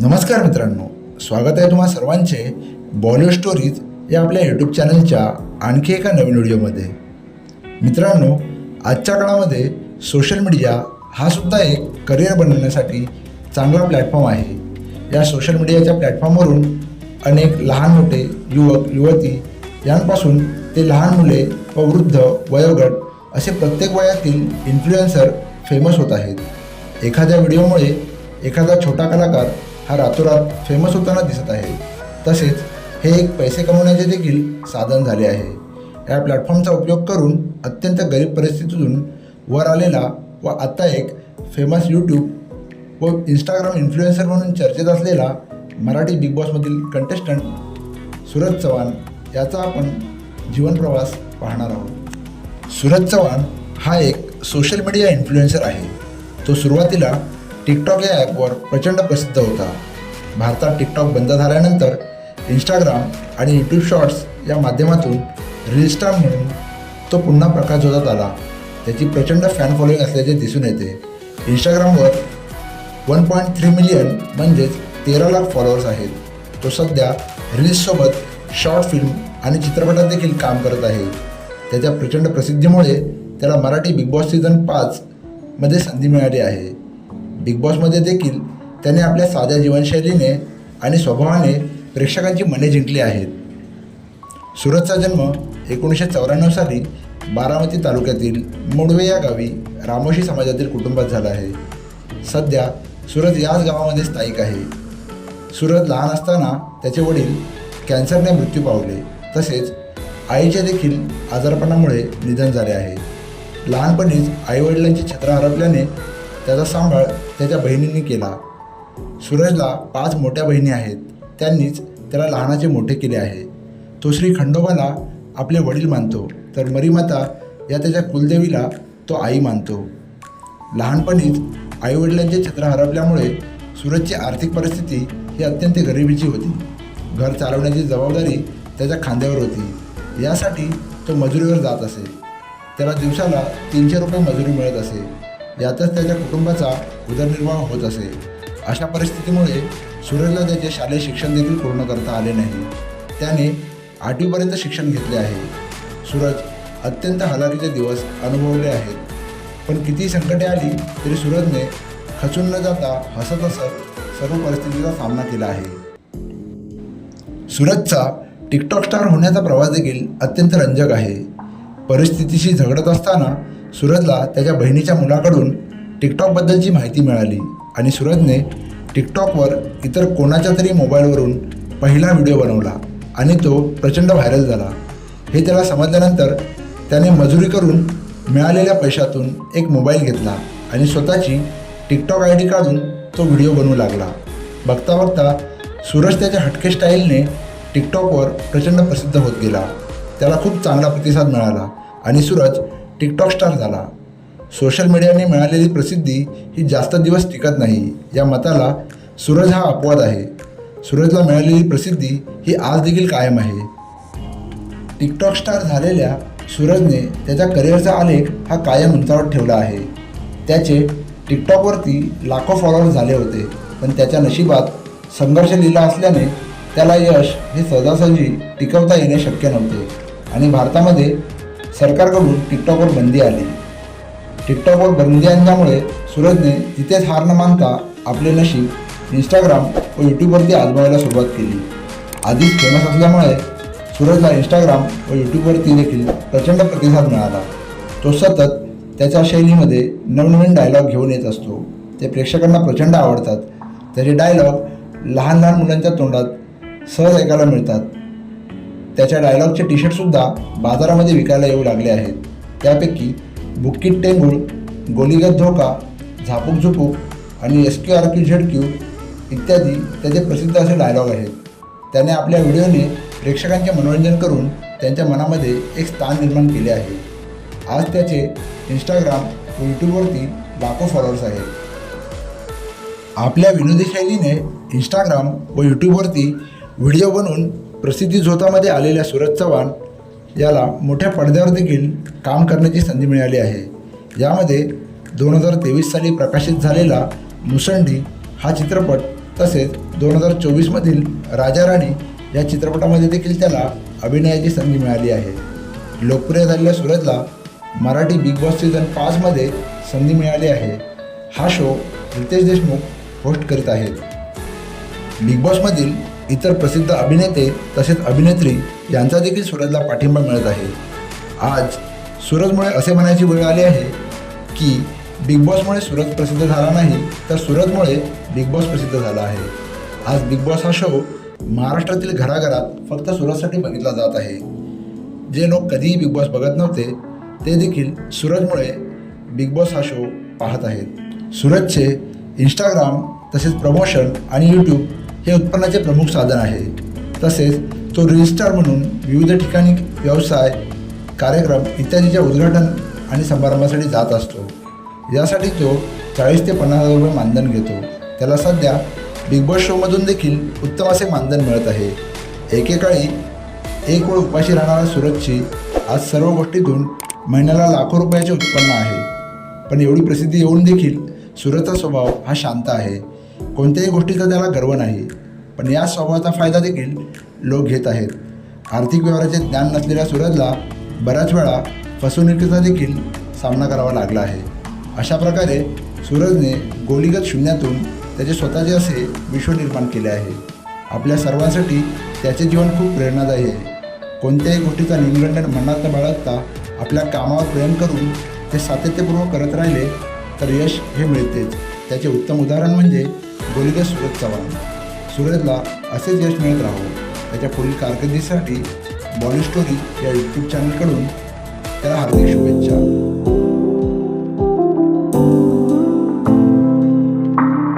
नमस्कार मित्रांनो. स्वागत आहे तुम्हा सर्वांचे बॉलिवूड स्टोरीज या आपल्या यूट्यूब चॅनलच्या आणखी एका नवीन व्हिडिओमध्ये. मित्रांनो आजच्या काळामध्ये सोशल मीडिया हा सुद्धा एक करिअर बनवण्यासाठी चांगला प्लॅटफॉर्म आहे. या सोशल मीडियाच्या प्लॅटफॉर्मवरून अनेक लहान मोठे युवक युवती यांपासून ते लहान मुले व वृद्ध वयोगट असे प्रत्येक वयातील इन्फ्लुएन्सर फेमस होत आहेत. एखाद्या व्हिडिओमुळे एखादा छोटा कलाकार हा रातोरात फेमस होताना दिसत आहे. तसेच हे एक पैसे कमवण्याचे देखील साधन झाले आहे. या प्लॅटफॉर्मचा उपयोग करून अत्यंत गरीब परिस्थितीतून वर आलेला व आत्ता एक फेमस यूट्यूब व इंस्टाग्राम इन्फ्लुएन्सर म्हणून चर्चेत असलेला मराठी बिग बॉसमधील कंटेस्टंट सूरज चव्हाण याचा आपण जीवनप्रवास पाहणार आहोत. सूरज चव्हाण हा एक सोशल मीडिया इन्फ्लुएन्सर आहे. तो सुरुवातीला टिकटॉक या ॲपवर प्रचंड प्रसिद्ध होता. भारतात टिकटॉक बंद झाल्यानंतर इंस्टाग्राम आणि यूट्यूब शॉर्ट्स या माध्यमातून रील स्टार म्हणून तो पुन्हा प्रकाश प्रकाशझोतात आला. त्याची प्रचंड फॅन फॉलोईंग असल्याचे दिसून येते. इंस्टाग्रामवर वन पॉईंट थ्री मिलियन म्हणजेच तेरा लाख फॉलोअर्स आहेत. तो सध्या रील्ससोबत शॉर्ट फिल्म आणि चित्रपटात देखील काम करत आहे. त्याच्या प्रचंड प्रसिद्धीमुळे त्याला मराठी बिग बॉस सीझन पाचमध्ये संधी मिळाली आहे. बिग बॉसमध्ये देखील त्याने आपल्या साध्या जीवनशैलीने आणि स्वभावाने प्रेक्षकांची मने जिंकली आहेत. सुरतचा जन्म एकोणीसशे चौऱ्याण्णव साली बारामती तालुक्यातील मुडवे या गावी रामोशी समाजातील कुटुंबात झाला आहे. सध्या सुरत याच गावामध्ये स्थायिक आहे. सुरत लहान असताना त्याचे वडील कॅन्सरने मृत्यू पावले. तसेच आईचे देखील आजारपणामुळे निधन झाले आहे. लहानपणीच आईवडिलांची छत्र हरपल्याने त्याचा सांभाळ त्याच्या बहिणींनी केला. सूरजला पाच मोठ्या बहिणी आहेत. त्यांनीच त्याला लहानाचे मोठे केले आहे. तो श्री खंडोबाला आपले वडील मानतो. तर मरीमाता या त्याच्या कुलदेवीला तो आई मानतो. लहानपणीच आईवडिलांचे छत्र हरपल्यामुळे सूरजची आर्थिक परिस्थिती ही अत्यंत गरिबीची होती. घर चालवण्याची जबाबदारी त्याच्या खांद्यावर होती. यासाठी तो मजुरीवर जात असे. त्याला दिवसाला तीनशे रुपये मजुरी मिळत असे. यातच त्याच्या कुटुंबाचा उदरनिर्वाह होत असे. अशा परिस्थितीमुळे सूरजला त्याचे शालेय शिक्षण देखील पूर्ण करता आले नाही. त्याने आठवीपर्यंत शिक्षण घेतले आहे. सूरज अत्यंत हलाखीचे दिवस अनुभवले आहेत. पण किती संकटे आली तरी सूरजने खचून न जाता हसत हसत सर्व परिस्थितीचा सामना केला आहे. सूरजचा टिकटॉक स्टार होण्याचा प्रवास देखील अत्यंत रंजक आहे. परिस्थितीशी झगडत असताना सूरजला त्याच्या बहिणीच्या मुलाकडून टिकटॉकबद्दलची माहिती मिळाली आणि सूरजने टिकटॉकवर इतर कोणाच्या तरी मोबाईलवरून पहिला व्हिडिओ बनवला आणि तो प्रचंड व्हायरल झाला. हे त्याला समजल्यानंतर त्याने मजुरी करून मिळालेल्या पैशातून एक मोबाईल घेतला आणि स्वतःची टिकटॉक आय डी काढून तो व्हिडिओ बनवू लागला. बघता बघता सूरज त्याच्या हटके स्टाईलने टिकटॉकवर प्रचंड प्रसिद्ध होत गेला. त्याला खूप चांगला प्रतिसाद मिळाला आणि सूरज टिकटॉक स्टार झाला. सोशल मीडियाने मिळालेली प्रसिद्धी ही जास्त दिवस टिकत नाही. या मताला सूरज हा अपवाद आहे. सूरजला मिळालेली प्रसिद्धी ही आज देखील कायम आहे. टिकटॉक स्टार झालेल्या सूरजने त्याच्या करिअरचा आलेख हा कायम उंचावत ठेवला आहे. त्याचे टिकटॉकवरती लाखो फॉलोअर्स झाले होते पण त्याच्या नशिबात संघर्ष लिहिला असल्याने त्याला यश हे सहजासहजी टिकवता येणे शक्य नव्हते. आणि भारतामध्ये सरकारकडून टिकटॉकवर बंदी आली. टिकटॉकवर बंदी आणल्यामुळे सूरजने तिथेच हार न मानता आपले नशीब इंस्टाग्राम व यूट्यूबवरती आजमावायला सुरुवात केली. आधीच फेमस असल्यामुळे सूरजला इंस्टाग्राम व यूट्यूबवरती देखील प्रचंड प्रतिसाद मिळाला. तो सतत त्याच्या शैलीमध्ये नवनवीन डायलॉग घेऊन येत असतो. ते प्रेक्षकांना प्रचंड आवडतात. त्याचे डायलॉग लहान लहान मुलांच्या तोंडात सहज ऐकायला मिळतात. त्याच्या डायलॉगचे टी शर्टसुद्धा बाजारामध्ये विकायला येऊ लागले आहेत. त्यापैकी बुक्कीट टेंगुळ गोलीगत धोका झापूक झुपूक आणि S Q R Q Z Q इत्यादी त्याचे प्रसिद्ध असे डायलॉग आहेत. त्याने आपल्या व्हिडिओने प्रेक्षकांचे मनोरंजन करून त्यांच्या मनामध्ये एक स्थान निर्माण केले आहे. आज त्याचे इंस्टाग्राम व यूट्यूबवरती लाखो फॉलोअर्स आहेत. आपल्या विनोदी शैलीने इंस्टाग्राम व यूट्यूबवरती व्हिडिओ बनवून प्रसिद्धी झोतामध्ये आलेल्या सूरज चव्हाण याला मोठ्या पडद्यावर देखील काम करण्याची संधी मिळाली आहे. यामध्ये दोन हजार तेवीस साली प्रकाशित झालेला मुसंडी हा चित्रपट तसेच दोन हजार चोवीसमधील राजा राणी या चित्रपटामध्ये देखील त्याला अभिनयाची संधी मिळाली आहे. लोकप्रिय झालेल्या सूरजला मराठी बिग बॉस सीझन पाचमध्ये संधी मिळाली आहे. हा शो रितेश देशमुख होस्ट करीत आहेत. बिग बॉसमधील इतर प्रसिद्ध अभिनेते तसेच अभिनेत्री यांचा देखील सूरजला पाठिंबा मिळत आहे. आज सूरजमुळे असे म्हणायची वेळ आली आहे की बिग बॉसमुळे सूरज प्रसिद्ध झाला नाही तर सूरजमुळे बिग बॉस प्रसिद्ध झाला आहे. आज बिग बॉस हा शो महाराष्ट्रातील घराघरात फक्त सूरजसाठी बघितला जात आहे. जे लोक कधीही बिग बॉस बघत नव्हते ते देखील सूरजमुळे बिग बॉस हा शो पाहत आहेत. सूरजचे इंस्टाग्राम तसेच प्रमोशन आणि यूट्यूब हे उत्पन्नाचे प्रमुख साधन आहे. तसेच तो रील म्हणून विविध ठिकाणी व्यवसाय कार्यक्रम इत्यादीच्या उद्घाटन आणि समारंभासाठी जात असतो. यासाठी तो चाळीस ते पन्नास हजार रुपये मानधन घेतो. त्याला सध्या बिग बॉस शोमधून देखील उत्तम असे मानधन मिळत आहे. एकेकाळी एक वेळ उपाशी राहणाऱ्या सूरजची आज सर्व गोष्टीतून महिन्याला लाखो रुपयाचे उत्पन्न आहे. पण एवढी प्रसिद्धी येऊन देखील सूरजचा स्वभाव हा शांत आहे. कोणत्याही गोष्टीचा त्याला गर्व नाही. पण या स्वभावाचा फायदा देखील लोक घेत आहेत. आर्थिक व्यवहाराचे ज्ञान नसलेल्या सूरजला बऱ्याच वेळा फसवणुकीचा देखील सामना करावा लागला आहे. अशा प्रकारे सूरजने गोलीगत शून्यातून त्याचे स्वतःचे असे विश्व निर्माण केले आहे. आपल्या सर्वांसाठी त्याचे जीवन खूप प्रेरणादायी आहे. कोणत्याही गोष्टीचा न्यूनगंड मनात न बाळगता आपल्या कामावर प्रेम करून ते सातत्यपूर्वक करत राहिले तर यश हे मिळतेच. त्याचे उत्तम उदाहरण म्हणजे गोलिका सूरज चव्हाण. सूरजला असेच यश मिळत राहो त्याच्या पुढील कारकिर्दीसाठी बॉली स्टोरी या यूट्यूब चॅनलकडून त्याला हार्दिक शुभेच्छा.